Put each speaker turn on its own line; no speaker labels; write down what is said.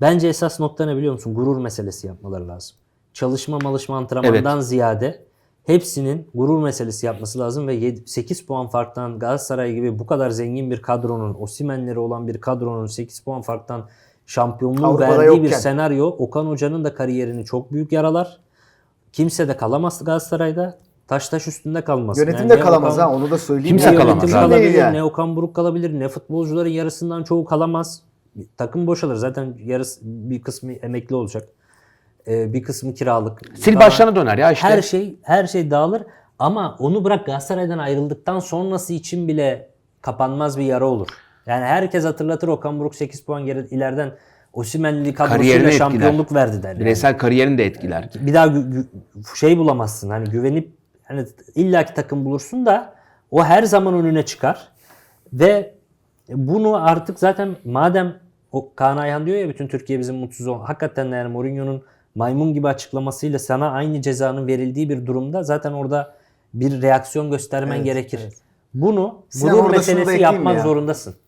Bence esas nokta ne biliyor musun? Gurur meselesi yapmaları lazım. Çalışma malışma antrenmandan ziyade hepsinin gurur meselesi yapması lazım ve 8 puan farktan Galatasaray gibi bu kadar zengin bir kadronun, Osimhen'leri olan bir kadronun 8 puan farktan şampiyonluğu
Avrupa'da
verdiği bir
yokken.
senaryo Okan Hoca'nın da kariyerini çok büyük yaralar. Kimse de kalamaz Galatasaray'da. Taş taş üstünde kalmaz.
Yönetim
Yani
de
ne
kalamaz
Okan-
ha onu da söyleyeyim.
Kimse
yani.
kalamaz
yönetim
abi.
kalabilir,
yani.
ne Okan Buruk kalabilir, ne futbolcuların yarısından çoğu kalamaz. Takım boşalır. Zaten yarısı bir kısmı emekli olacak. Ee, bir kısmı kiralık.
Sil
Daha-
başlarına döner ya işte.
Her şey her şey dağılır ama onu bırak Galatasaray'dan ayrıldıktan sonrası için bile kapanmaz bir yara olur. Yani herkes hatırlatır Okan Buruk 8 puan geri ileriden Osimhen'li kadrosuyla
etkiler.
şampiyonluk verdi der. yani.
Bireysel kariyerini de etkiler.
Bir daha şey bulamazsın. Hani güvenip hani illaki takım bulursun da o her zaman önüne çıkar. Ve bunu artık zaten madem o Kaan Ayhan diyor ya bütün Türkiye bizim mutsuz ol. Hakikaten yani Mourinho'nun maymun gibi açıklamasıyla sana aynı cezanın verildiği bir durumda zaten orada bir reaksiyon göstermen
Evet,
gerekir.
evet.
Bunu
Sinan,
gurur meselesi yapmak
ya?
zorundasın.